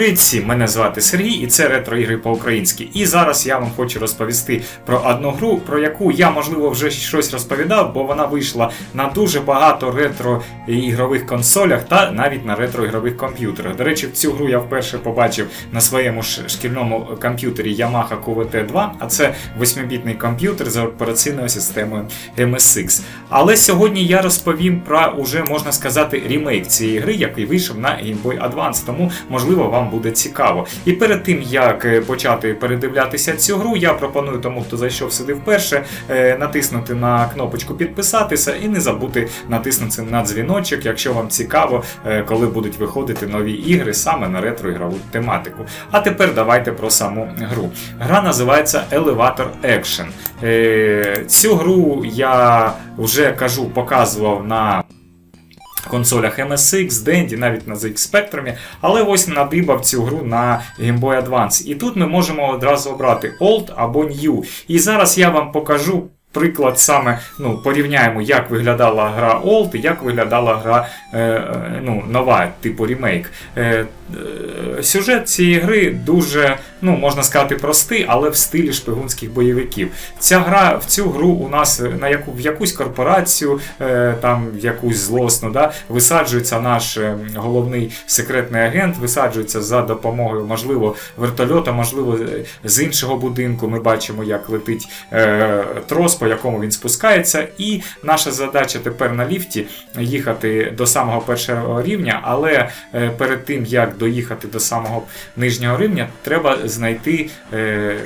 Привіт мене звати Сергій, і це ретро ігри по-українськи. І зараз я вам хочу розповісти про одну гру, про яку я, можливо, вже щось розповідав, бо вона вийшла на дуже багато ретро ігрових консолях та навіть на ретро ігрових комп'ютерах. До речі, цю гру я вперше побачив на своєму шкільному комп'ютері Yamaha QVT2, а це 8-бітний комп'ютер за операційною системою MSX. Але сьогодні я розповім про уже можна сказати ремейк цієї гри, який вийшов на Game Boy Advance, тому можливо вам буде цікаво. І перед тим як е, почати передивлятися цю гру, я пропоную тому, хто зайшов сюди вперше, е, натиснути на кнопочку підписатися і не забути натиснути на дзвіночок, якщо вам цікаво, е, коли будуть виходити нові ігри саме на ретро-ігрову тематику. А тепер давайте про саму гру. Гра називається Elevator Action. Цю гру я вже кажу, показував на консолях MSX, Dendy, навіть на ZX Spectrum, але ось надибав цю гру на Game Boy Advance. І тут ми можемо одразу обрати Old або New. І зараз я вам покажу. Приклад саме ну, порівняємо, як виглядала гра Old і як виглядала гра е, е, ну, нова, типу ремейк. Е, е, сюжет цієї гри дуже, ну, можна сказати, простий, але в стилі шпигунських бойовиків. Ця гра в цю гру у нас на яку, в якусь корпорацію, е, там якусь злосну, да, висаджується наш е, головний секретний агент, висаджується за допомогою, можливо, вертольота, можливо, е, з іншого будинку. Ми бачимо, як летить е, трос, по якому він спускається. І наша задача тепер на ліфті їхати до самого першого рівня, але е, перед тим як доїхати до самого нижнього рівня, треба знайти е,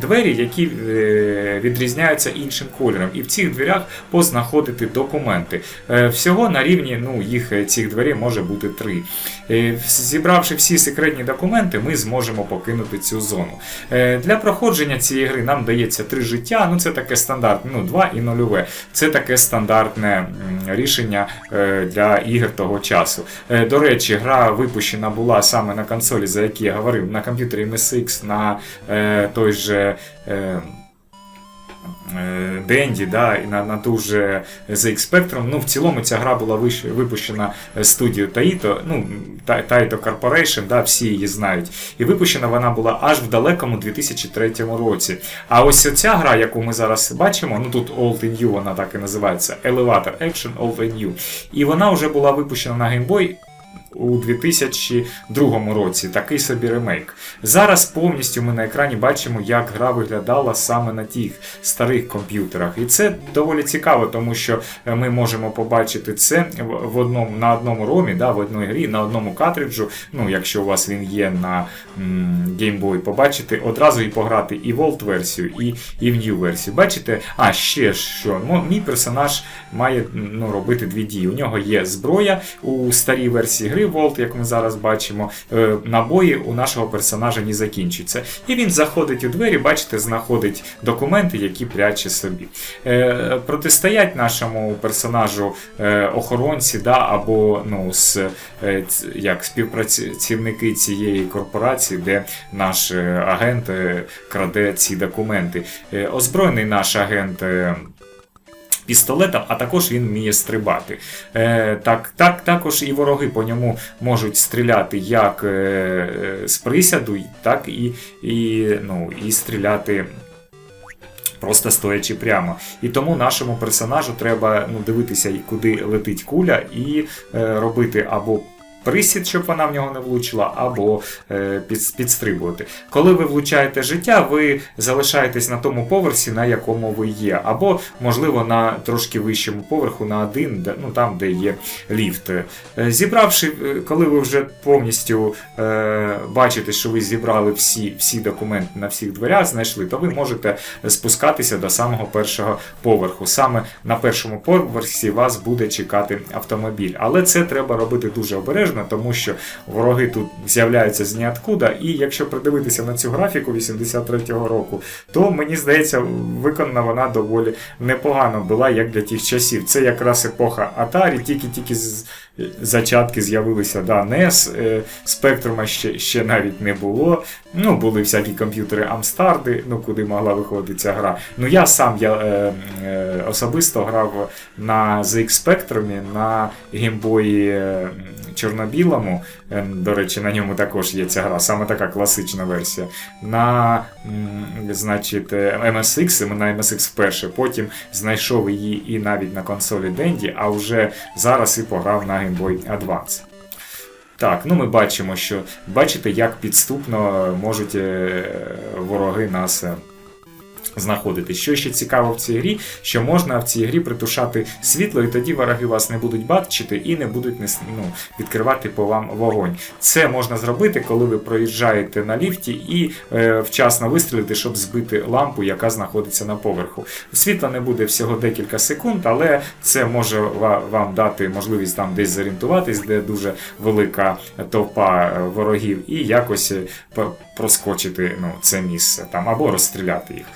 двері, які е, відрізняються іншим кольором. І в цих дверях познаходити документи. Е, всього на рівні ну, їх цих дверей може бути три. Зібравши всі секретні документи, ми зможемо покинути цю зону. Для проходження цієї гри нам дається три життя. Ну це таке стандартне, ну 2 і нульове. Це таке стандартне рішення для ігор того часу. До речі, гра випущена була саме на консолі, за які я говорив, на комп'ютері MSX, на е, той же. Е, Денді, да, і на, на ту же ZX Spectrum. Ну, в цілому ця гра була виш- випущена е, студією Taito, ну, Taito Corporation, да, всі її знають. І випущена вона була аж в далекому 2003 році. А ось ця гра, яку ми зараз бачимо, ну тут Old and New, вона так і називається, Elevator Action Old and New. І вона вже була випущена на Game Boy у 2002 році, такий собі ремейк. Зараз повністю ми на екрані бачимо, як гра виглядала саме на тих старих комп'ютерах. І це доволі цікаво, тому що е, ми можемо побачити це в одному, на одному ромі, да, в одній грі, на одному картриджу. Ну, якщо у вас він є на м, Game Boy, побачити одразу і пограти і в Old версію, і, і в New версію. Бачите? А, ще що, мій персонаж має ну, робити дві дії. У нього є зброя у старій версії гри Volt, як ми зараз бачимо. Е, Набої у нашого персонажа не закінчуються. І він заходить у двері, бачите, знаходить документи, які пряче собі. Е, Протистоять нашому персонажу е, охоронці, да, або ну, з, як співпрацівники цієї корпорації, де наш агент краде ці документи. Озброєний наш агент. Пістолетом, а також він вміє стрибати. Е, так, так, також і вороги по ньому можуть стріляти як е, е, з присяду, так і, і, ну, і стріляти. Просто стоячи прямо. І тому нашому персонажу треба ну, дивитися, куди летить куля, і е, робити або присід, щоб вона в нього не влучила, або е, під, підстрибувати. Коли ви влучаєте життя, ви залишаєтесь на тому поверсі, на якому ви є, або, можливо, на трошки вищому поверху, на один, де, ну, там, де є ліфт. Е, Зібравши, е, коли ви вже повністю е, бачите, що ви зібрали всі, всі документи на всіх дверях, знайшли, то ви можете спускатися до самого першого поверху. Саме на першому поверсі вас буде чекати автомобіль. Але це треба робити дуже обережно, тому що вороги тут з'являються з ніоткуда. І якщо придивитися на цю графіку 83-го року, то мені здається, виконана вона доволі непогано була, як для тих часів. Це якраз епоха Atari, тільки-тільки зачатки з'явилися да, NES, е, Спектрума ще, ще навіть не було. Ну, були всякі комп'ютери Амстарди, ну куди могла виходити ця гра. Ну я сам я е, е, особисто грав на ZX Spectrum, на е, чорно чорно-білому. е, До речі, на ньому також є ця гра, саме така класична версія. На значить, е, MSX, на MSX вперше, потім знайшов її і навіть на консолі Dendy, а вже зараз і пограв на Game Boy Advance. Так, ну ми бачимо, що бачите, як підступно можуть е, вороги нас. Знаходити. Що ще цікаво в цій грі, що можна в цій грі притушати світло, і тоді вороги вас не будуть бачити і не будуть ну, відкривати по вам вогонь. Це можна зробити, коли ви проїжджаєте на ліфті і е, вчасно вистрілити, щоб збити лампу, яка знаходиться на поверху. Світла не буде всього декілька секунд, але це може вам дати можливість там десь зорієнтуватись, де дуже велика товпа е, ворогів, і якось е, проскочити ну, це місце там або розстріляти їх.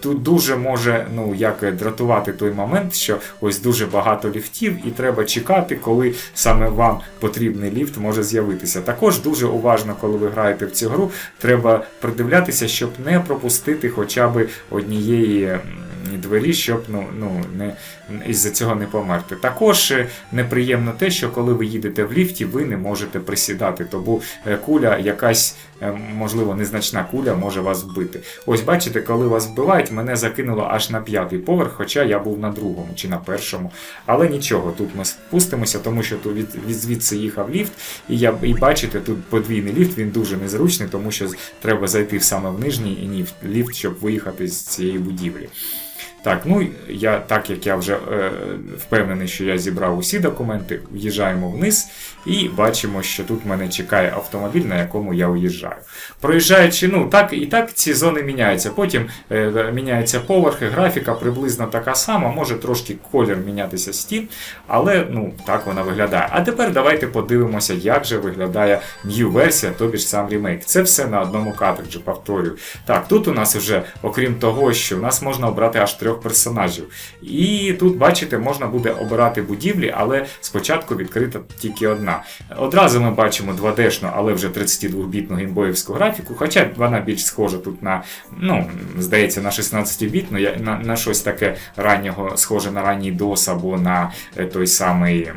Тут дуже може ну як дратувати той момент, що ось дуже багато ліфтів, і треба чекати, коли саме вам потрібний ліфт може з'явитися. Також дуже уважно, коли ви граєте в цю гру, треба придивлятися, щоб не пропустити хоча б однієї двері, щоб ну, ну не із-за цього не померти. Також е, неприємно те, що коли ви їдете в ліфті, ви не можете присідати, тому е, куля якась. е, Можливо, незначна куля може вас вбити. Ось бачите, коли вас вбивають, мене закинуло аж на п'ятий поверх, хоча я був на другому чи на першому. Але нічого, тут ми спустимося, тому що тут від, від звідси їхав ліфт, і я і бачите, тут подвійний ліфт, він дуже незручний, тому що треба зайти саме в нижній ліфт, щоб виїхати з цієї будівлі. Так, ну я так як я вже е, впевнений, що я зібрав усі документи, в'їжджаємо вниз і бачимо, що тут мене чекає автомобіль, на якому я уїжджаю. Проїжджаючи, ну так і так ці зони міняються. Потім е, міняються поверхи, графіка приблизно така сама, може трошки колір мінятися стін, але ну так вона виглядає. А тепер давайте подивимося, як же виглядає new версія, тобі ж сам ремейк. Це все на одному картриджі, повторюю. Так, тут у нас вже, окрім того, що у нас можна обрати аж трьох персонажів. І тут, бачите, можна буде обирати будівлі, але спочатку відкрита тільки одна. Одразу ми бачимо 2D-шну, але вже 32-бітну геймбоївську графіку, хоча вона більш схожа тут на, ну, здається, на 16-бітну, я- на, на щось таке раннього, схоже на ранній DOS або на е, той самий.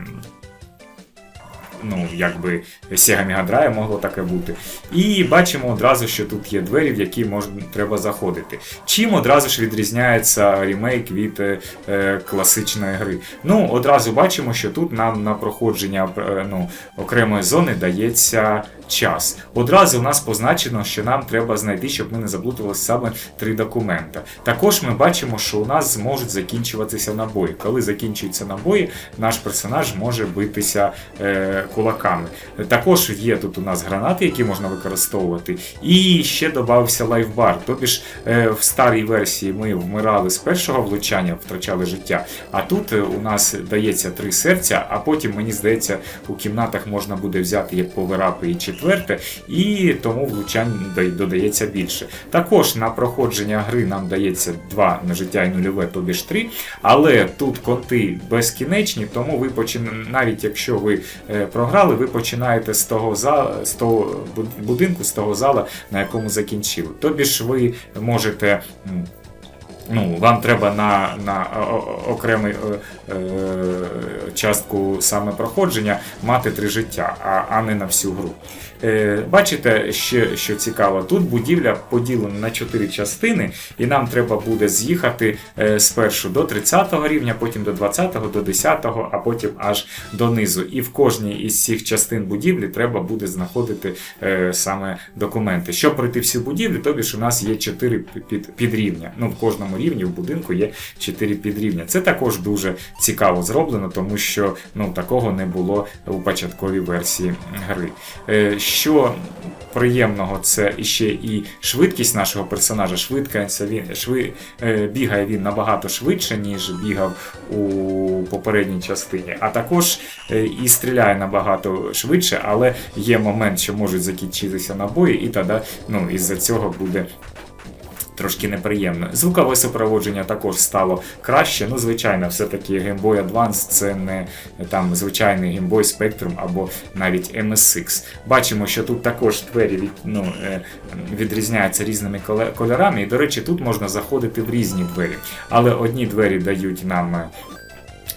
Ну, якби Sega Mega Drive могло таке бути. І бачимо одразу, що тут є двері, в які можна, треба заходити. Чим одразу ж відрізняється ремейк від е, е, класичної гри? Ну, одразу бачимо, що тут нам на проходження е, ну, окремої зони дається час. Одразу у нас позначено, що нам треба знайти, щоб ми не заплутувалися саме три документа. Також ми бачимо, що у нас зможуть закінчуватися набої. Коли закінчуються набої, наш персонаж може битися е, кулаками. Також є тут у нас гранати, які можна використовувати. І ще додався лайфбар. Тобі ж е, в старій версії ми вмирали з першого влучання, втрачали життя. А тут е, у нас дається три серця, а потім, мені здається, у кімнатах можна буде взяти як поверапи і четверте, і тому влучань додається більше. Також на проходження гри нам дається два на життя і нульове, тобі ж три. Але тут коти безкінечні, тому ви почин... навіть якщо ви е, програли, ви починаєте з того за... з того будинку, з того зала, на якому закінчили. Тобі ж ви можете. Ну, вам треба на, на о- о- е, е, частку саме проходження мати три життя, а, а не на всю гру. Е, бачите, ще що цікаво, тут будівля поділена на чотири частини, і нам треба буде з'їхати е, спершу до 30 рівня, потім до 20, до 10, а потім аж донизу. І в кожній із цих частин будівлі треба буде знаходити е, саме документи. Щоб пройти всю будівлю, тобі ж у нас є 4 під, підрівня. Ну, в кожному рівні в будинку є 4 підрівня. Це також дуже цікаво зроблено, тому що ну, такого не було у початковій версії гри. Е, що приємного, це іще і швидкість нашого персонажа. Швидкається він, шви, е, бігає він набагато швидше, ніж бігав у попередній частині. А також е, і стріляє набагато швидше, але є момент, що можуть закінчитися набої, і тоді ну, із-за цього буде трошки неприємно. Звукове супроводження також стало краще. Ну, звичайно, все-таки Game Boy Advance це не там звичайний Game Boy Spectrum або навіть MSX. Бачимо, що тут також двері від, ну, е, відрізняються різними кольорами. І, до речі, тут можна заходити в різні двері. Але одні двері дають нам.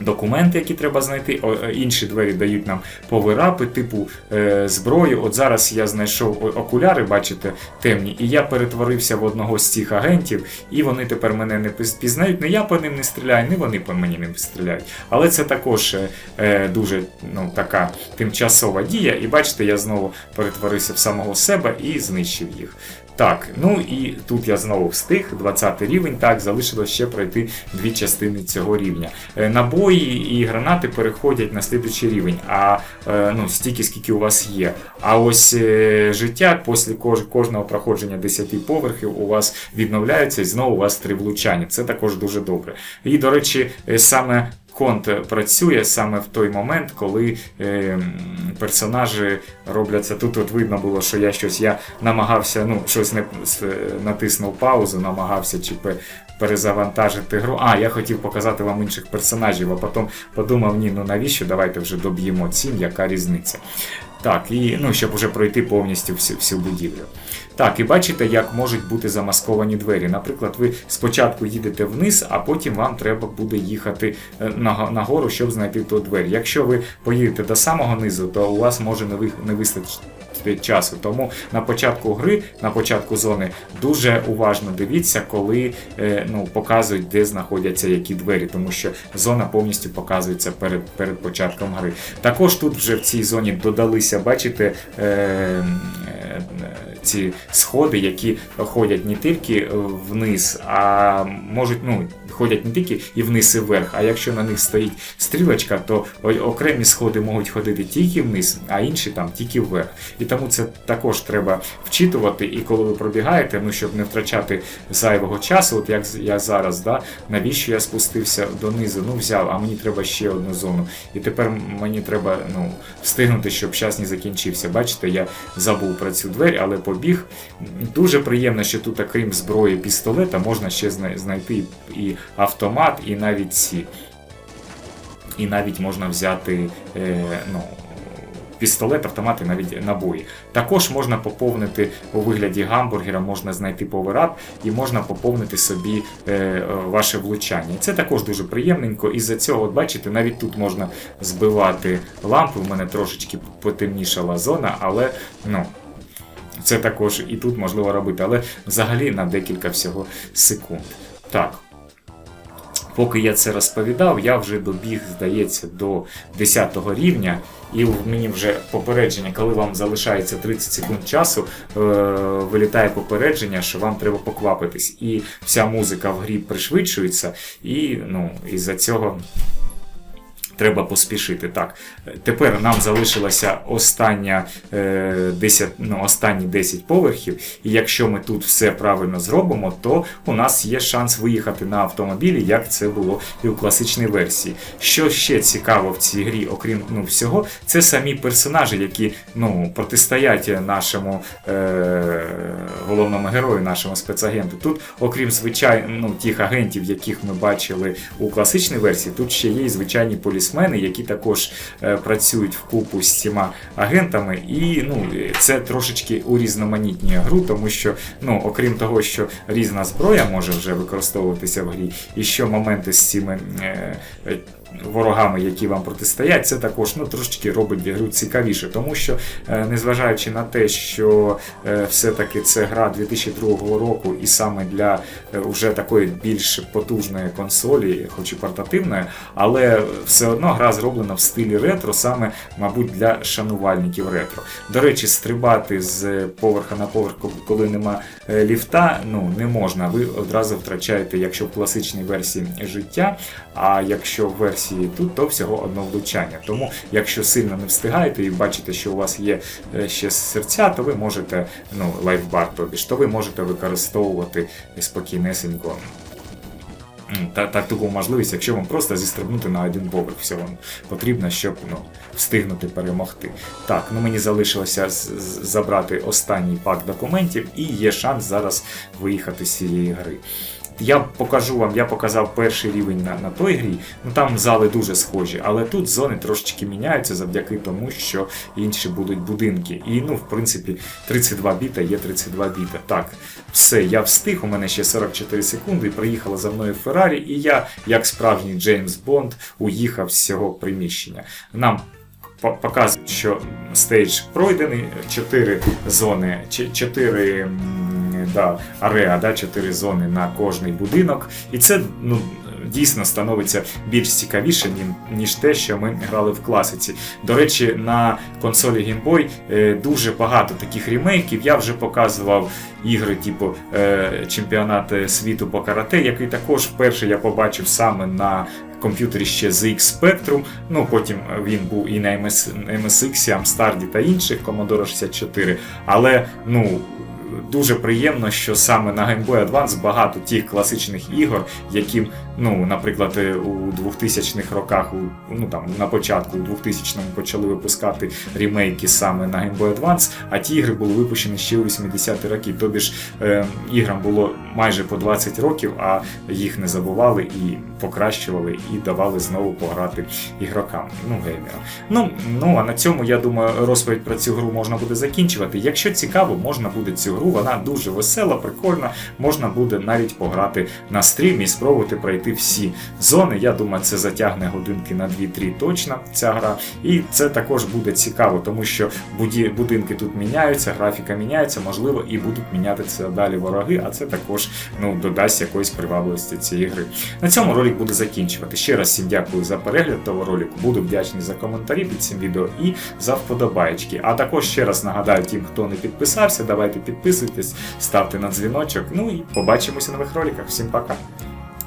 Документи, які треба знайти, е, інші двері дають нам поверапи, типу е, зброю. От зараз я знайшов окуляри, бачите, темні, і я перетворився в одного з цих агентів, і вони тепер мене не піз- пізнають. Не я по ним не стріляю, не вони по мені не стріляють. Але це також е, дуже ну, така тимчасова дія. І бачите, я знову перетворився в самого себе і знищив їх. Так, ну і тут я знову встиг, 20 рівень, так, залишилось ще пройти дві частини цього рівня. Е, Набої і гранати переходять на слідуючий рівень, а е, ну, стільки, скільки у вас є. А ось е, життя після кожного проходження 10 поверхів у вас відновляється і знову у вас три влучання. Це також дуже добре. І, до речі, саме Конт працює саме в той момент, коли е, персонажі робляться. Тут от видно було, що я щось я намагався, ну, щось не натиснув паузу, намагався чи пе- перезавантажити гру. А, я хотів показати вам інших персонажів, а потім подумав, ні, ну навіщо? Давайте вже доб'ємо цим, яка різниця. Так, і ну, щоб вже пройти повністю всю, всю будівлю. Так, і бачите, як можуть бути замасковані двері. Наприклад, ви спочатку їдете вниз, а потім вам треба буде їхати е, на- нагору, щоб знайти ту двері. Якщо ви поїдете до самого низу, то у вас може не вистачити часу. Тому на початку гри, на початку зони, дуже уважно дивіться, коли е, ну, показують, де знаходяться які двері, тому що зона повністю показується перед, перед початком гри. Також тут вже в цій зоні додалися, бачите, е, е, ці сходи, які ходять не тільки вниз, а можуть, ну, ходять не тільки і вниз, і вверх, а якщо на них стоїть стрілочка, то окремі сходи можуть ходити тільки вниз, а інші там тільки вверх. І тому це також треба вчитувати. І коли ви пробігаєте, ну щоб не втрачати зайвого часу, от як я зараз, да, навіщо я спустився донизу, ну взяв, а мені треба ще одну зону. І тепер мені треба ну, встигнути, щоб час не закінчився. Бачите, я забув про цю двері, але побіг. Дуже приємно, що тут, окрім зброї пістолета, можна ще знайти і автомат, і навіть ці. І навіть можна взяти е, ну, пістолет, автомат і навіть набої. Також можна поповнити у вигляді гамбургера, можна знайти поверап і можна поповнити собі е, ваше влучання. Це також дуже приємненько. І за цього, от бачите, навіть тут можна збивати лампи. У мене трошечки потемнішала зона, але ну. Це також і тут можливо робити, але взагалі на декілька всього секунд. Так. Поки я це розповідав, я вже добіг, здається, до 10 рівня, і в мені вже попередження, коли вам залишається 30 секунд часу, е- вилітає попередження, що вам треба поквапитись. І вся музика в грі пришвидшується, і ну, із-за цього треба поспішити. Так, е, тепер нам залишилося остання, е, 10, ну, останні 10 поверхів, і якщо ми тут все правильно зробимо, то у нас є шанс виїхати на автомобілі, як це було і у класичній версії. Що ще цікаво в цій грі, окрім ну, всього, це самі персонажі, які ну, протистоять нашому е, головному герою, нашому спецагенту. Тут, окрім звичайно, ну, тих агентів, яких ми бачили у класичній версії, тут ще є і звичайні полісмени, які також працюють працюють вкупу з цими агентами, і ну, це трошечки урізноманітнює гру, тому що, ну, окрім того, що різна зброя може вже використовуватися в грі, і що моменти з цими. Е, е, Ворогами, які вам протистоять, це також ну, трошечки робить гру цікавіше, тому що, е, незважаючи на те, що е, все-таки це гра 2002 року, і саме для е, вже такої більш потужної консолі, хоч і портативної, але все одно гра зроблена в стилі ретро, саме, мабуть, для шанувальників ретро. До речі, стрибати з поверха на поверх, коли нема е, ліфта, ну не можна. Ви одразу втрачаєте, якщо в класичній версії життя, а якщо в версії тут, то всього одно влучання. Тому, якщо сильно не встигаєте і бачите, що у вас є е, ще серця, то ви можете, ну, лайфбар, тобі ж, то ви можете використовувати спокійнесенько. Та, та таку можливість, якщо вам просто зістрибнути на один поверх, всього потрібно, щоб ну, встигнути перемогти. Так, ну мені залишилося забрати останній пак документів, і є шанс зараз виїхати з цієї гри. Я покажу вам, я показав перший рівень на, на той грі. Ну там зали дуже схожі, але тут зони трошечки міняються завдяки тому, що інші будуть будинки. І ну, в принципі, 32 біта є 32 біта. Так, все, я встиг. У мене ще 44 секунди. Приїхала за мною Феррарі, і я, як справжній Джеймс Бонд, уїхав з цього приміщення. Нам по- показують, що стейдж пройдений, 4 зони, 4 да, ареа, да, 4 зони на кожний будинок. І це ну, дійсно становиться більш цікавіше, ніж те, що ми грали в класиці. До речі, на консолі Game Boy е, дуже багато таких ремейків. Я вже показував ігри, типу е, чемпіонат е, світу по карате, який також вперше я побачив саме на комп'ютері ще ZX Spectrum. Ну потім він був і на MS, MSX, Amstrad та інших Commodore 64. Але ну. Дуже приємно, що саме на Game Boy Advance багато тих класичних ігор, яким, ну, наприклад, е, у 2000-х роках, ну там на початку, у 2000-му почали випускати ремейки саме на Game Boy Advance, а ті ігри були випущені ще у 80-ті роки. Тобі ж е, іграм було майже по 20 років, а їх не забували і покращували, і давали знову пограти ігрокам, ну, геймерам. Ну, ну а на цьому я думаю, розповідь про цю гру можна буде закінчувати. Якщо цікаво, можна буде цю гру, вона дуже весела, прикольна. Можна буде навіть пограти на стрімі і спробувати пройти всі зони. Я думаю, це затягне годинки на 2-3 точно ця гра. І це також буде цікаво, тому що будинки тут міняються, графіка міняється, можливо, і будуть мінятися далі вороги, а це також ну, додасть якоїсь привабливості цієї гри. На цьому ролик буду закінчувати. Ще раз всім дякую за перегляд того ролику. Буду вдячний за коментарі під цим відео і за вподобаєчки. А також ще раз нагадаю тим, хто не підписався, давайте підписуйтесь, ставте на дзвіночок. Ну і побачимося в нових роликах. Всім пока!